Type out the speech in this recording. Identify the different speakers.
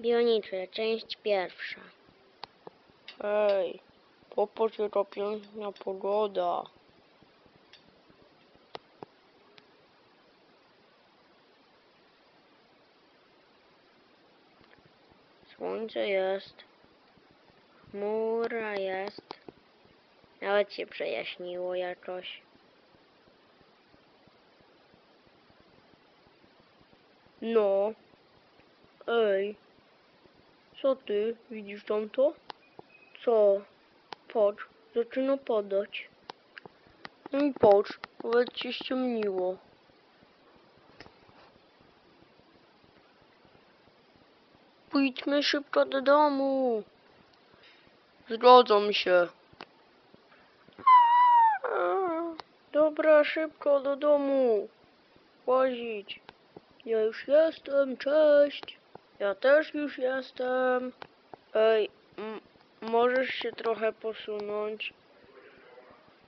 Speaker 1: Bionicze, część pierwsza.
Speaker 2: Hej, popatrz jaka piękna pogoda.
Speaker 1: Słońce jest. Chmura jest. Nawet się przejaśniło jakoś.
Speaker 2: No. Ej. Co ty? Widzisz tam to? Co? Patrz, zaczyna padać. No i patrz, nawet się ściemniło. Pójdźmy szybko do domu. Zgadzam się. Dobra, szybko do domu. Łazić. Ja już jestem, cześć. Ja też już jestem. Ej, możesz się trochę posunąć?